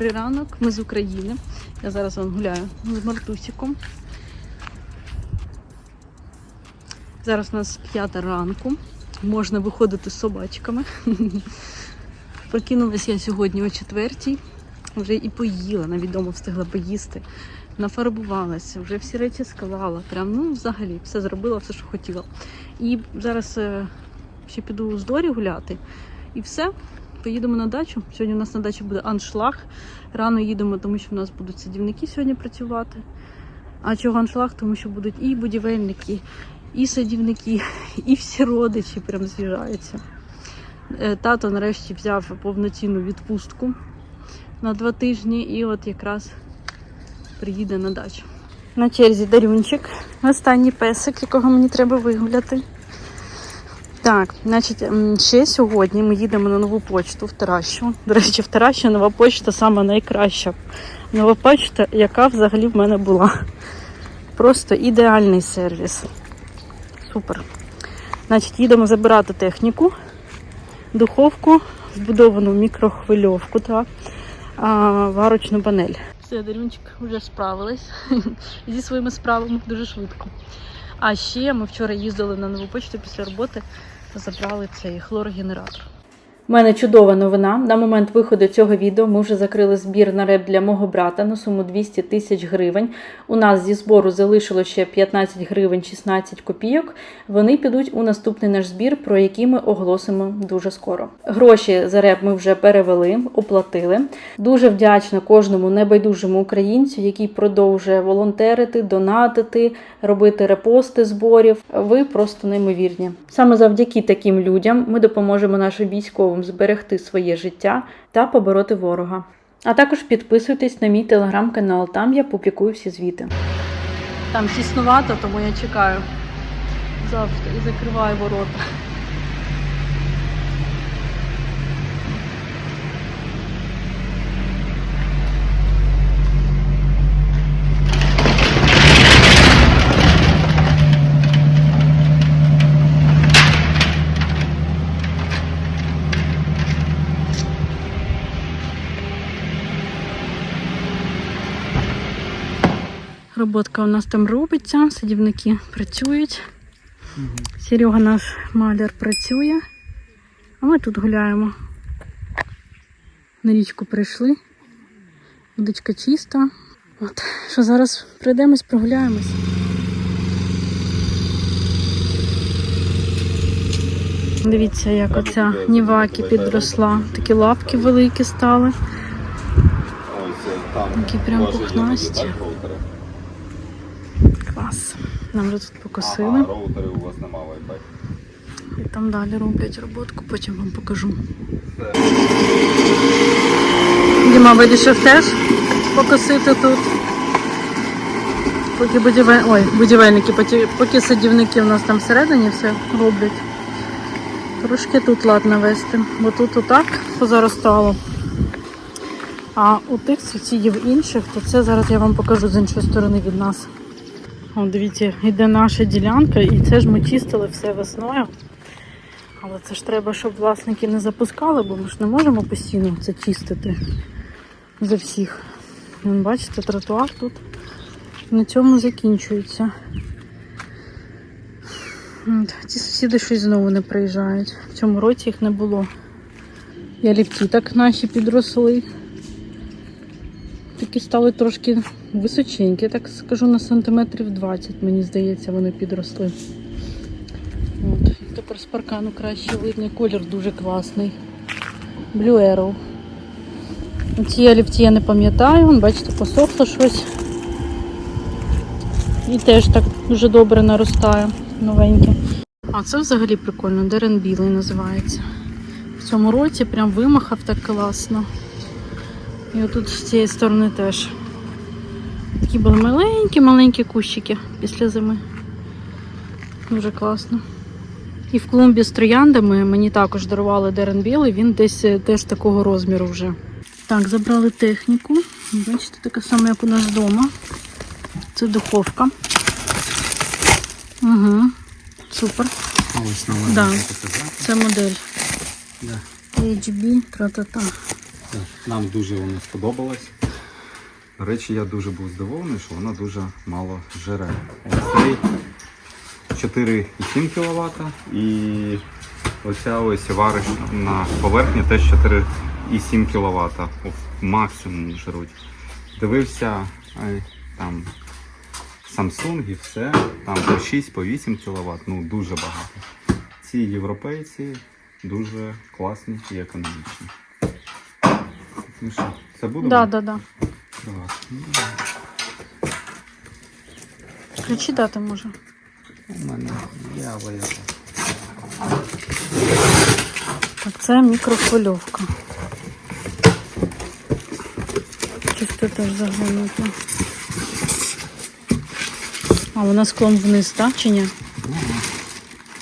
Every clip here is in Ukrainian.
Добрий ранок, ми з України. Я зараз вам гуляю з Мартусіком. Зараз у нас п'ята ранку. Можна виходити з собачками. Прокинулась я сьогодні о четвертій. Вже і поїла, навіть встигла поїсти. Нафарбувалася, вже всі речі склала. Прям, ну, взагалі, все зробила, все, що хотіла. І зараз е, ще піду з Дорі гуляти. І все. Поїдемо на дачу. Сьогодні у нас на дачі буде аншлаг. Рано їдемо, тому що в нас будуть садівники сьогодні працювати. А чого аншлаг? Тому що будуть і будівельники, і садівники, і всі родичі прям з'їжджаються. Е, Тато нарешті взяв повноцінну відпустку на два тижні і от якраз приїде на дачу. На черзі Дарюнчик, останній песик, якого мені треба вигуляти. Так, значить, ще сьогодні ми їдемо на нову почту в Таращу. До речі, в Таращі нова почта саме найкраща. Нова почта, яка взагалі в мене була. Просто ідеальний сервіс. Супер. Значить, їдемо забирати техніку, духовку, вбудовану мікрохвильовку та а, варочну панель. Все, Дарюнчик, вже справилась зі своїми справами дуже швидко. А ще ми вчора їздили на нову почту після роботи, забрали цей хлорогенератор. У мене чудова новина. На момент виходу цього відео ми вже закрили збір на реп для мого брата на суму 200 тисяч гривень. У нас зі збору залишило ще 15 гривень 16 копійок. Вони підуть у наступний наш збір, про який ми оголосимо дуже скоро. Гроші за реп ми вже перевели, оплатили. Дуже вдячна кожному небайдужому українцю, який продовжує волонтерити, донатити, робити репости зборів. Ви просто неймовірні. Саме завдяки таким людям ми допоможемо нашим військовим зберегти своє життя та побороти ворога. А також підписуйтесь на мій телеграм-канал, там я публікую всі звіти. Там тіснувато, тому я чекаю завжди і закриваю ворота. Роботка у нас там робиться, садівники працюють. Серега наш маляр працює. А ми тут гуляємо. На річку прийшли. Водичка чиста. От, що зараз прийдемось, прогуляємось. Дивіться, як оця ніваки підросла. Такі лапки великі стали. Такі прям пухнасті. Клас. Нам вже тут покосили. Ага, роутери у вас нема Wi-Fi. І там далі роблять роботку, потім вам покажу. Діма вирішив теж покосити тут. Поки будівель... Ой, будівельники, поки, поки садівники у нас там всередині все роблять. Трошки тут лад навести, бо тут отак позаростало. А у тих сусідів інших, то це зараз я вам покажу з іншої сторони від нас. О, дивіться, йде наша ділянка, і це ж ми чистили все весною. Але це ж треба, щоб власники не запускали, бо ми ж не можемо постійно це чистити за всіх. Бачите, тротуар тут на цьому закінчується. От, Ці сусіди щось знову не приїжджають. В цьому році їх не було. І олівці так наші підросли. Такі стали трошки височенькі, так скажу, на сантиметрів 20, мені здається, вони підросли. От. Тепер з паркану краще видно. Колір дуже класний. Blue Arrow. Ці олівці я не пам'ятаю, бачите, посохло щось. І теж так дуже добре наростає, новеньке. А це взагалі прикольно, дерен білий називається. В цьому році прям вимахав так класно. І отут з цієї сторони теж. Такі були маленькі-маленькі кущики після зими. Дуже класно. І в клумбі з трояндами мені також дарували дерен білий, він десь е, теж такого розміру вже. Так, забрали техніку. Бачите, така сама, як у нас вдома. Це духовка. Угу. Супер. Ось Да. Це модель. Да. HB, тра-та-та. Нам дуже воно сподобалось. До речі, я дуже був здивований, що вона дуже мало жере. Цей 4,7 кВт і оця ось варочна поверхня теж 4,7 кВт. Максимум жруть. Дивився е, там Samsung і все, там по 6, по 8 кВт, ну дуже багато. Ці європейці дуже класні і економічні. Ну що, це буде? Да, да, да. Ключі дати може. У мене є, але я так. Так, це мікрохвильовка. Чисто теж заглянути. А вона склон вниз, так? Чи ні?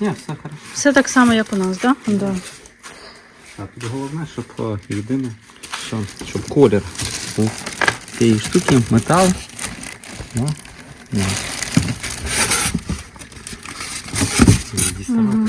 Ні, все хорошо. Все так само, як у нас, так? Да? Да. А тут головне, щоб е, єдине, що, щоб колір був цієї штуки, метал. Ну, звісно.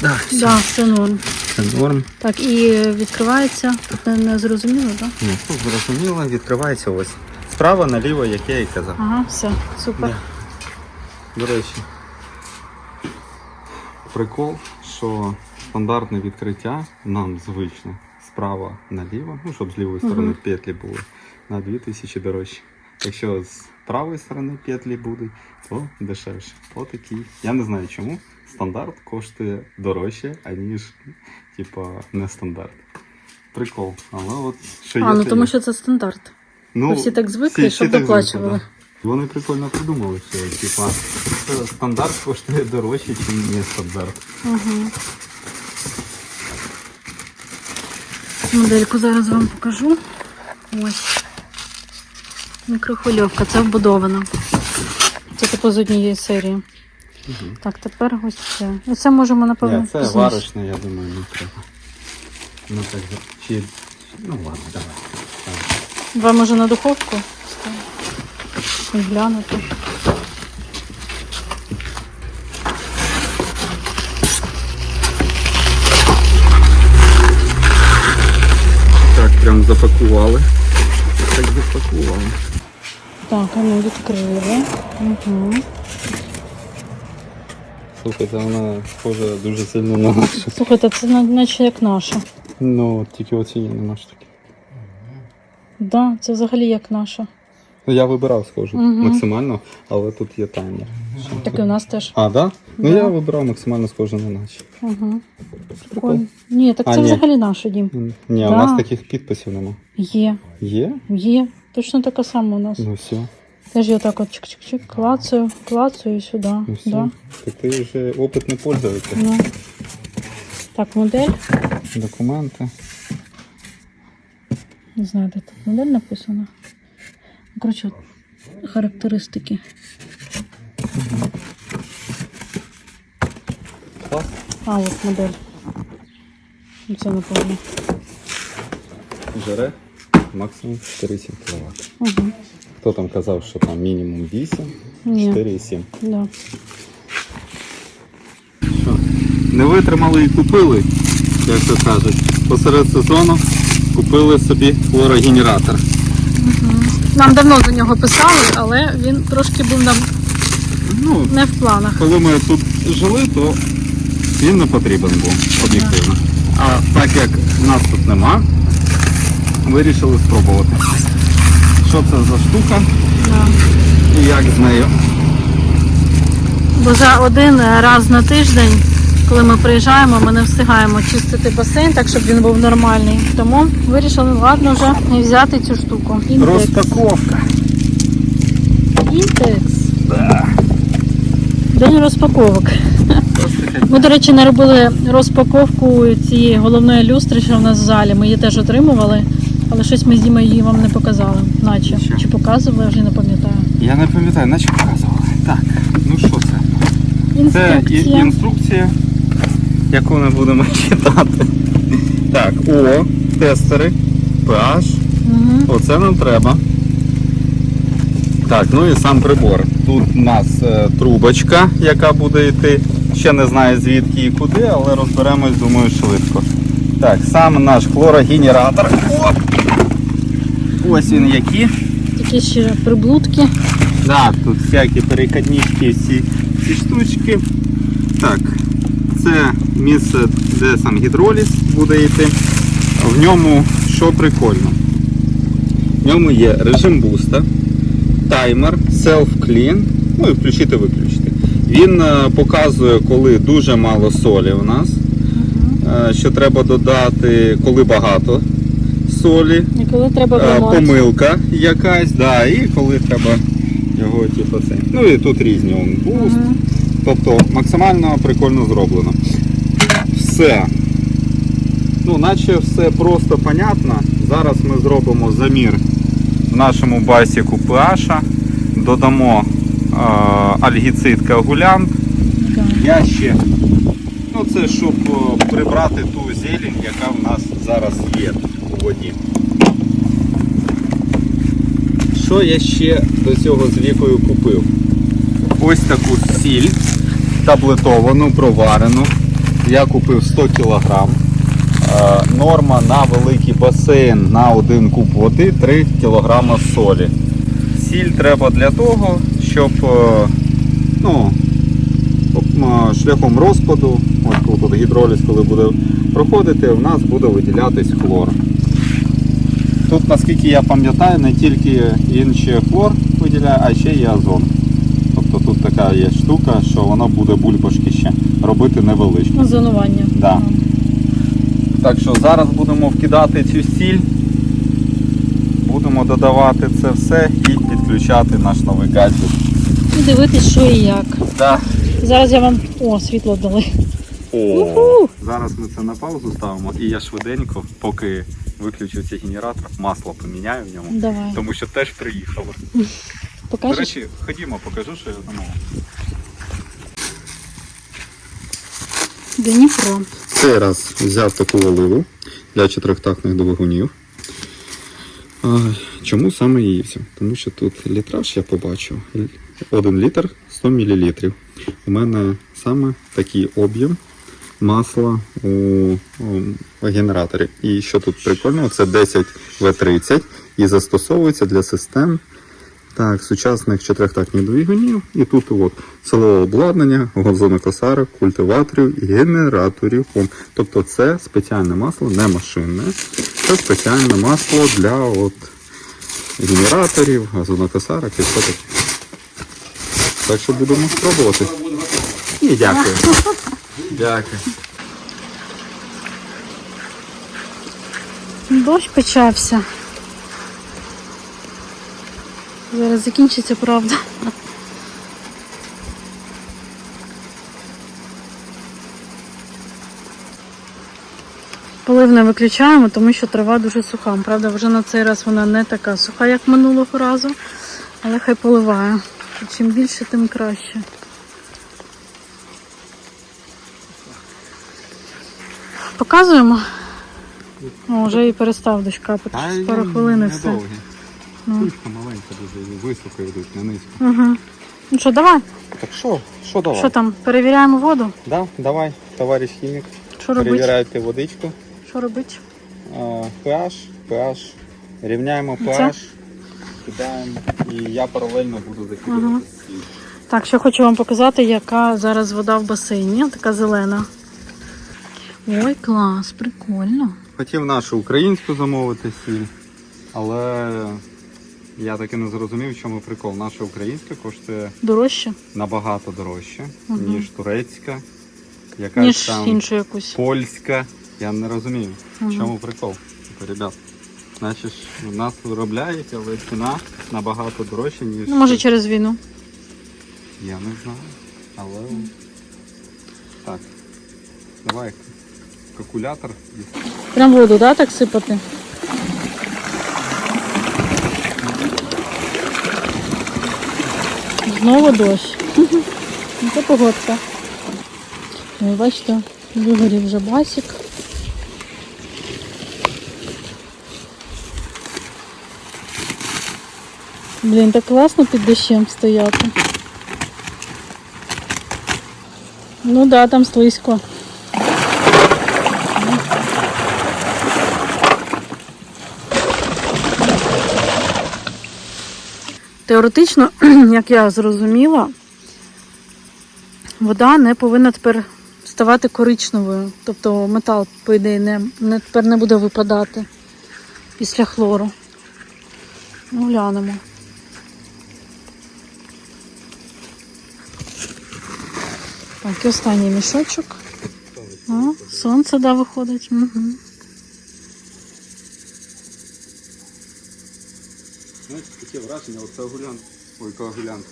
Так, все, Да, все норм. це норм. Так, і відкривається. Тут не, не зрозуміло, так? Да? Ні, тут зрозуміло, відкривається ось. Справа наліво, як я і казав. Ага, все, супер. Да. До речі, прикол, що стандартне відкриття нам звичне справа наліво, ну щоб з лівої сторони Мгм. петлі були на 2000 дорожче. Якщо з правої сторони петлі будуть, то дешевше. Отакий. Я не знаю чому. Стандарт коштує дорожче, аніж типа не стандарт. Прикол. Але от що А, є, ну тому є. що це стандарт. Ну, всі так звикли, щоб так звикли, доплачували. да. Вони прикольно придумали, що типа стандарт коштує дорожче, ніж не стандарт. Угу. Модельку зараз вам покажу. Ось. Мікрохвильовка, це вбудовано. Це типу з однієї серії. Так, тепер ось це. І це можемо, напевно, Ні, це пізніше. варочне, я думаю, не треба. Ну так чи. Ну ладно, давай. Так. Може на духовку глянути. Так, прям запакували. Так запакували. Так, а ну відкрили. Угу. Слухайте, вона схожа дуже сильно на нашу. Слухайте, це наче як наша. Ну, тільки оці нема ж таки. Да, це взагалі як наша. Ну я вибирав схожу Мгм. максимально, але тут є таймер. Так і у нас теж. А, да? Ну Да. я вибирав максимально схожу на наші. Угу. Прикол. Ні, так А, це ні. взагалі наш дім. Ні, у Да. нас таких підписів нема. Є, Є? є. Точно така сама у нас. Ну все. Теж я так от чик-чик-чик, клацаю, клацаю і сюди. Ну все. Да. Так ти вже опитний пользователь. Ну. Так, модель. Документи. Не знаю, де тут модель написана. Ну, Коротше, от характеристики. Клас. А, от модель. Це напевно. Жере максимум 4,7 кВт. Угу. Хто там казав, що там мінімум 8, Ні. 4,7. Да. Що? Не витримали і купили, як то кажуть. Посеред сезону купили собі флорогенератор. Нам давно до нього писали, але він трошки був нам Ну, не в планах. коли ми тут жили, то він не потрібен був об'єктивно. А так як нас тут нема, вирішили спробувати. Що це за штука Да. і як з нею. Бо за один раз на тиждень, коли ми приїжджаємо, ми не встигаємо чистити басейн, так щоб він був нормальний. Тому вирішили, ладно вже і взяти цю штуку. Інтекс. Розпаковка. Інтекс. День розпаковок. Ми, до речі, не робили розпаковку цієї головної люстри, що в нас в залі. Ми її теж отримували, але щось ми з Дімою її вам не показали. Наче. Що? Чи показували, я вже не пам'ятаю. Я не пам'ятаю, наче показували. Так, ну що це? Це Інструкція. інструкція, яку ми будемо читати. Так, о, тестери, pH, Мгм. оце нам треба. Так, ну і сам прибор. Тут у нас е, трубочка, яка буде йти. Ще не знаю звідки і куди, але розберемось, думаю, швидко. Так, сам наш хлорогенератор. Ось він який. Такі ще приблудки. Так, тут всякі перекладнички, всі ці штучки. Так, це місце, де сам гідроліз буде йти. В ньому що прикольно? В ньому є режим буста, таймер, self-clean, ну і включити-виключити. Він е, показує, коли дуже мало солі у нас, е, що треба додати, коли багато солі. І коли треба Е, вимати. помилка якась, да, і коли треба його, типу, це. Ну і тут різні он, буст. Мгм. Тобто максимально прикольно зроблено. Все. Ну, наче все просто понятно. Зараз ми зробимо замір в нашому басіку pH, додамо е, альгіцид коагулянт. Я ще. Ну це щоб е, прибрати ту зелень, яка в нас зараз є у воді. Що я ще до цього з вікою купив? Ось таку сіль таблетовану, проварену. Я купив 100 кг. Норма на великий басейн на один куб води 3 кг солі. Сіль треба для того, щоб е, ну, шляхом розпаду, ось тут гідроліз, коли буде проходити, в нас буде виділятись хлор. Тут, наскільки я пам'ятаю, не тільки ще хлор виділяє, а ще й азот. Тобто тут така є штука, що воно буде бульбашки ще робити невеличкі. Ну, Зонування. Да. Так що зараз будемо вкидати цю сіль, будемо додавати це все і підключати наш новий гаджет. І дивитись, що і як. Да. Зараз я вам. О, світло дали. О, зараз ми це на паузу ставимо і я швиденько, поки виключиться генератор, масло поміняю в ньому, Давай. тому що теж приїхало. До речі, ходімо, покажу, що я замовив. Дніпро. Цей раз взяв таку оливу для чотирьохтактних двигунів. Чому саме її взяв? Тому що тут літраж я побачив. 1 літр 100 мл. У мене саме такий об'єм масла у, у генераторі. І що тут прикольно, це 10 В30 і застосовується для систем так, сучасних чотирьохтактних двигунів. І тут от силове обладнання, газонокосарок, культиваторів і генераторів. Тобто це спеціальне масло, не машинне. Це спеціальне масло для от, генераторів, газонокосарок і все таке. Так що будемо спробувати. І дякую. Дякую. Дощ почався. Зараз закінчиться правда. Полив не виключаємо, тому що трава дуже суха. Правда, вже на цей раз вона не така суха, як минулого разу, але хай поливає. Чим більше, тим краще. Показуємо. О, вже і перестав дощ капати. Пару хвилин і все. Ну. Кучка маленька дуже, і високо йдуть на низько. Угу. Ну що, давай. Так що? Що давай? Що там? Перевіряємо воду? Да, давай, товариш хімік. Що робити? Перевіряйте водичку. Що робити? PH, pH. Рівняємо Це? pH, кидаємо. І я паралельно буду закидувати. Сіль. Так, ще хочу вам показати, яка зараз вода в басейні. Така зелена. Ой, клас, прикольно. Хотів нашу українську замовити сіль, але я таки не зрозумів, в чому прикол. Наша українська коштує Дорожче, набагато дорожче, Мгм. ніж турецька, якась ніж там іншу якусь. польська. Я не розумію, Мгм. в чому прикол. Типу, ребят, значить, у нас виробляють, але ціна набагато дорожча, ніж. Ну, може через війну. Я не знаю. Але. Так. Давай. Калькулятор. Прям воду, да, так сипати? Знову дощ. Ну, Це погодка. Ой, бачите, вигорів вже басик. Блін, так класно під дощем стояти. Ну да, там слизько. Теоретично, як я зрозуміла, вода не повинна тепер ставати коричневою. Тобто метал, по ідеї, не, не, тепер не буде випадати після хлору. Ну, глянемо. Так, і останній мішочок. О, сонце, да, виходить. Угу. Знаєте, таке враження, оце гулянт, ой, коагулянт.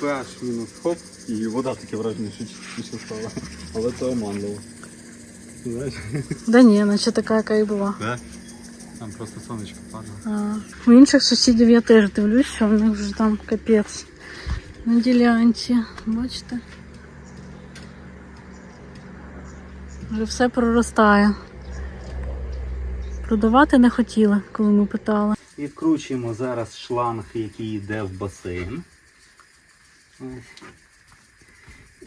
pH мінус хоп, і вода таке враження, що чистіше стала. Але це оманливо. Знаєш? Да ні, наче така, яка і була. Да. Там просто сонечко падає. А, у інших сусідів я теж дивлюсь, що в них вже там капець на ділянці. Бачите? Вже все проростає. Продавати не хотіли, коли ми питали. Відкручуємо зараз шланг, який йде в басейн. Ось.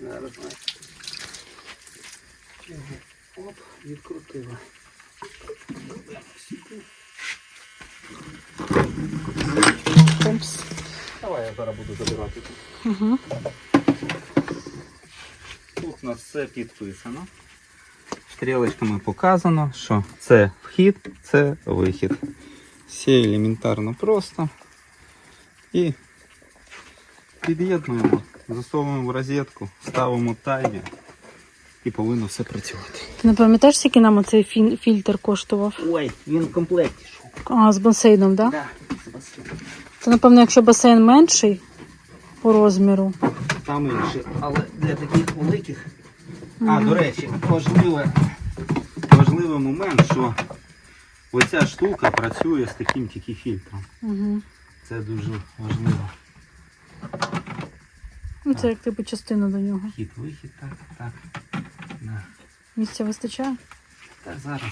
Зараз оп, відкрутили. Давай я зараз буду забирати. Угу. Тут у нас все підписано. Стрілочками показано, що це вхід, це вихід. Все елементарно просто. І під'єднуємо, засовуємо в розетку, ставимо таймер і повинно все працювати. Ти не пам'ятаєш, скільки нам оцей фін- фільтр коштував? Ой, він в комплекті йшов. А, з басейном, так? Да? Да, з басейном. То, напевно, якщо басейн менший по розміру. Там інше, але для таких великих. А, до речі, важливе, важливий момент, що оця штука працює з таким тільки фільтром. Угу. Це дуже важливо. Ну, це як типу частина до нього. Хід, вихід, так, так. Да. Місця вистачає? Так, зараз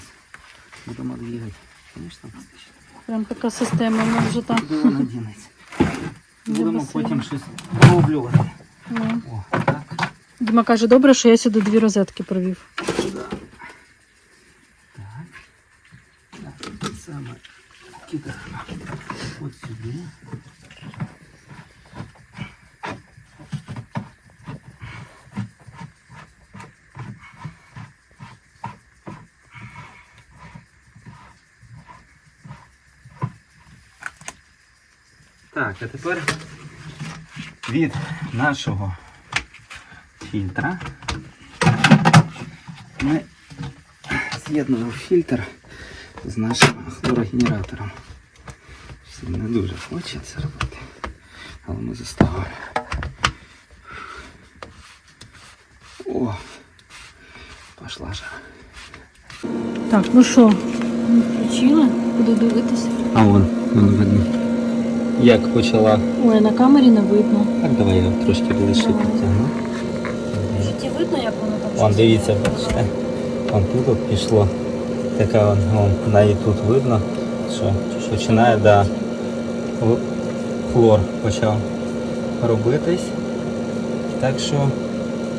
будемо двигати. Звісно, вистачить. Прям така система у нас вже там. Куди вона дінеться? Будемо потім щось роблювати. Ну. О, так. Діма каже, добре, що я сюди дві розетки провів. Сюди. Так. Так, це ми кидаємо. От сюди. Так, а тепер від нашого фільтра ми з'єднуємо фільтр з нашим хлорогенератором. Це не дуже хочеться робити, але ми заставимо. О, пошла жара. Так, ну що, ми включили, буду дивитися. А вон, воно видно. Як почала. Ой, на камері не видно. Так, давай я трошки ближче підтягну. В видно, як воно там. Вон, дивіться, бачите. Вон тут от пішло. Така вон, вон, навіть тут видно, що починає, да, хлор почав робитись. Так що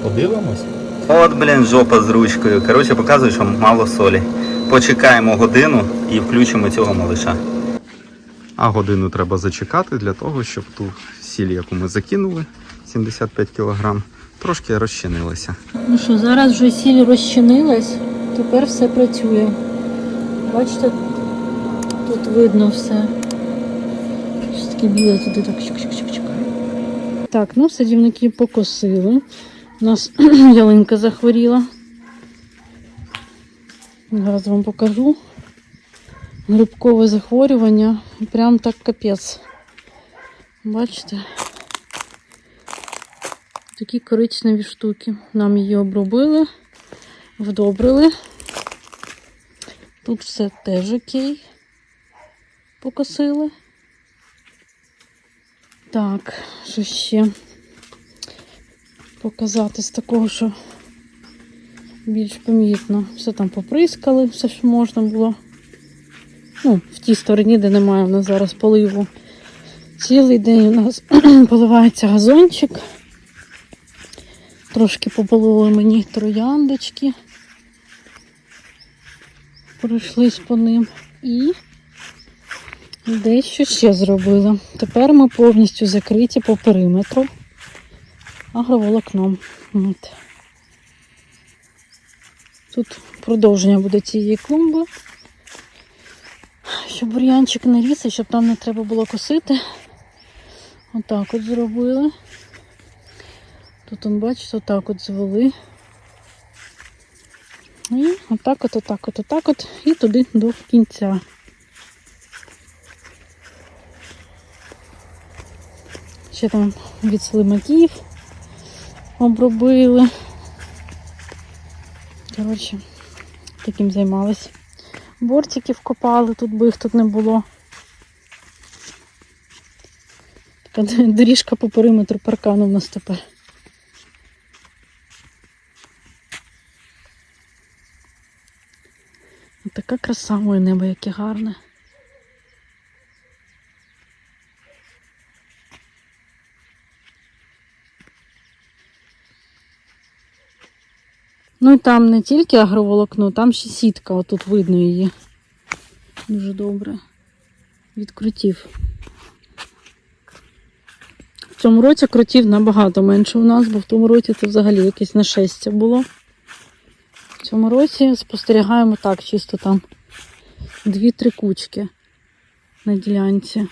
подивимось. От, блін, жопа з ручкою. Коротше, показую, що мало солі. Почекаємо годину і включимо цього малиша. А годину треба зачекати для того, щоб ту сіль, яку ми закинули, 75 кг, трошки розчинилася. Ну що, зараз вже сіль розчинилась, тепер все працює. Бачите, тут видно все. Щось таке біле туди так чик-чик-чик-чик. Так, ну садівники покосили. У нас ялинка захворіла. Зараз вам покажу. Грибкове захворювання. Прям так капець. Бачите? Такі коричневі штуки. Нам її обробили, вдобрили. Тут все теж окей. Покосили. Так, що ще показати з такого, що більш помітно. Все там поприскали, все, що можна було. Ну, в тій стороні, де немає у нас зараз поливу. Цілий день у нас поливається газончик. Трошки попололи мені трояндочки. Пройшлись по ним. І Дещо ще зробили. Тепер ми повністю закриті по периметру агроволокном. От. Тут продовження буде цієї клумби. Щоб бур'янчик не ріс і щоб там не треба було косити. Отак от зробили. Тут, он, бачите, отак от звели. І отак от, отак от, отак от, і туди до кінця. Ще там від слимаків обробили. Коротше, таким займалися. Бортиків копали, тут би їх тут не було. Така доріжка по периметру паркану в нас тепер. Така краса моє небо, яке гарне. Ну і там не тільки агроволокно, там ще сітка, отут видно її. Дуже добре. Від крутів. В цьому році крутів набагато менше у нас, бо в тому році це взагалі якесь нашестя було. В цьому році спостерігаємо так, чисто там дві-три кучки на ділянці.